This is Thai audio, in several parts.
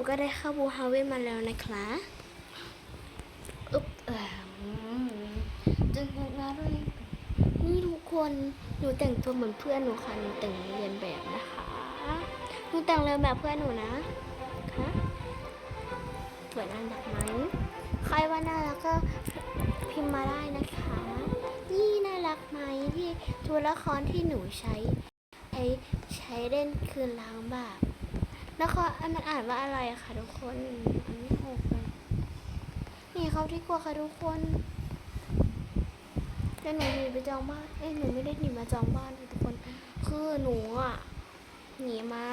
นูก็ได้เข้าบูฮาเวนมาแล้วนะคะอึ๊บเออจึงมาด้วยนี่ทุกคนหนูแต่งตัวเหมือนเพื่อนหนูค่ะหนูแต่งเรียนแบบนะคะหนูแต่งเรียนแบบเพื่อนหนูนะคะสวยน่ารักไหมใครว่าน่ารักก็พิมพ์มาได้นะคะ นี่น่ารักไหมที่ตัวละครที่หนูใช้ไอใช้เล่นคืนล้างบาป แล้วก็อันมันอ่านว่าอะไรคะทุกคนอันนี้หกเลยนี่เขาที่กลัวค่ะทุกคนแล้วหนูหนีไปจองบ้านเอ้ยหนูไม่ได้หนีมาจองบ้านทุกคน คือหนูอะหนีมา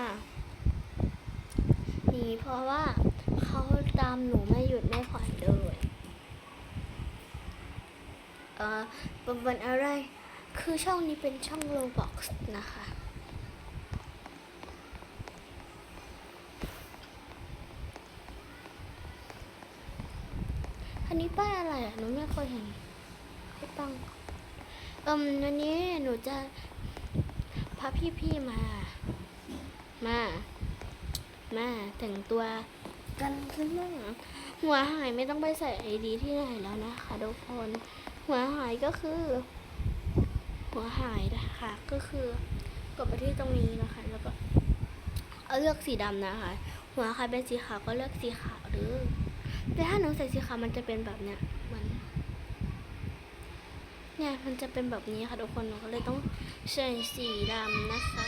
หนีเพราะว่าเขาตามหนูไม่หยุดไม่ผ่อนเลยเอ่อเป็นวันอะไรคือช่องนี้เป็นช่อง Roblox นะคะ อั นนี้ป้ายอะไรอะหนูไม่เคยเห็นให้ตั้งเอืมวันนี้หนูจะพาพี่ๆมา มา มาแต่งตัวกันขึ้นมาหัวหายไม่ต้องไปใส่ไอดีที่ไหนแล้วนะคะทุกคน หัวหายก็คือ หัวหายนะคะ ก็คือกดไปที่ตรงนี้นะคะ แล้วก็ เอาเลือกสีดำนะคะ หัวใครเป็นสีขาวก็เลือกสีขาวหรือ แต่ถ้าหนูใส่สีขาวมันจะเป็นแบบเนี้ยมันเนี่ยมันจะเป็นแบบนี้ค่ะทุกคนหนูก็เลยต้องใส่สีดำนะคะ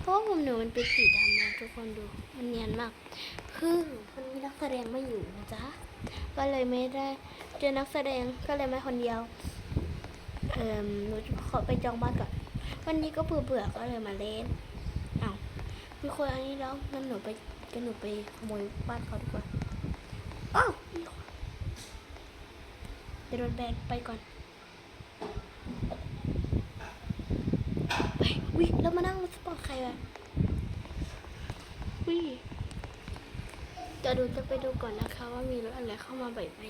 เพราะว่าผมหนูมันเป็นสีดำนะทุกคนดู มันเนียนมาก คือมันมีนักแสดงไม่อยู่นะจ๊ะ ก็เลยไม่ได้เจอนักแสดงก็เลยมาคนเดียว เอ่มหนูขอไปจองบ้านก่อน วันนี้ก็เบื่อเบื่อๆก็เลยมาเล่นอ้าวมีคนอันนี้แล้วงั้นหนูไปกันหนูไปขโมยบ้านเขาดีกว่าอ้าวมีคน โดนแบนไปก่อน ไปวิแล้วมานั่งรถสปอร์ตใครวะวิเดี๋ยวดูจะไปดูก่อนนะคะว่ามีรถอะไรเข้ามาบ่อยไหม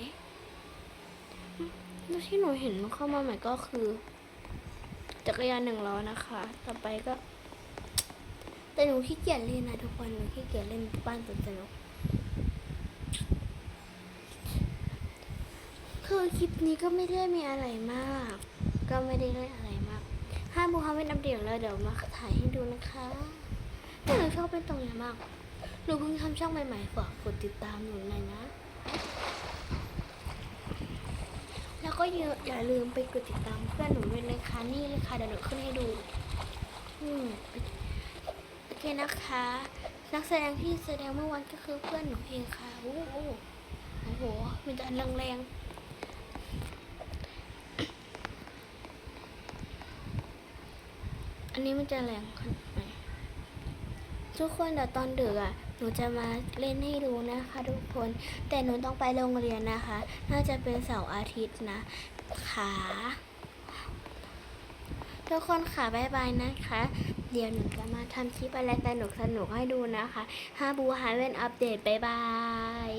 แล้วที่หนูเห็นเข้ามาใหม่ก็คือ จักรยานหนึ่งล้อนะคะ ต่อไปก็ แต่หนูขี้เกียจเล่นนะทุกคน หนูขี้เกียจเล่นบ้านสวนสนุก อคลิปนี้ก็ไม่ได้มีอะไรมาก ก็ไม่ได้เล่นอะไรมาก ห้ามบูฮาเป็นอัปเดตแล้วเดี๋ยวมาถ่ายให้ดูนะคะแต่หนูชอบเป็นตรงเนี้มาก หนูเพิ่งทำช่องใหม่ๆฝากกดติดตามหนูหน่อยนะ แล้วก็อย่าอย่าลืมไปกดติดตามเพื่อนหนูด้วยนะคะนี่เลยค่ะเดี๋ยวหนูขึ้นให้ดูอืมโอเคนะคะ นักแสดงที่แสดงเมื่อวานก็คือเพื่อนหนูเองค่ะโอ้โหโอ้โห มันจะแรงๆอั นี้มันจะแรงขนาดไหนทุกคนเดี๋ยวตอนดึกอะหนูจะมาเล่นให้ดูนะคะ ทุกคน แต่หนูต้องไปโรงเรียนนะคะ น่าจะเป็นเสาร์อาทิตย์นะขาทุกคนค่ะบายบายนะคะ เดี๋ยวหนูจะมาทำคลิปอะไรสนุกสนุกให้ดูนะคะฮาบูฮาเว่นอัปเดตบายบาย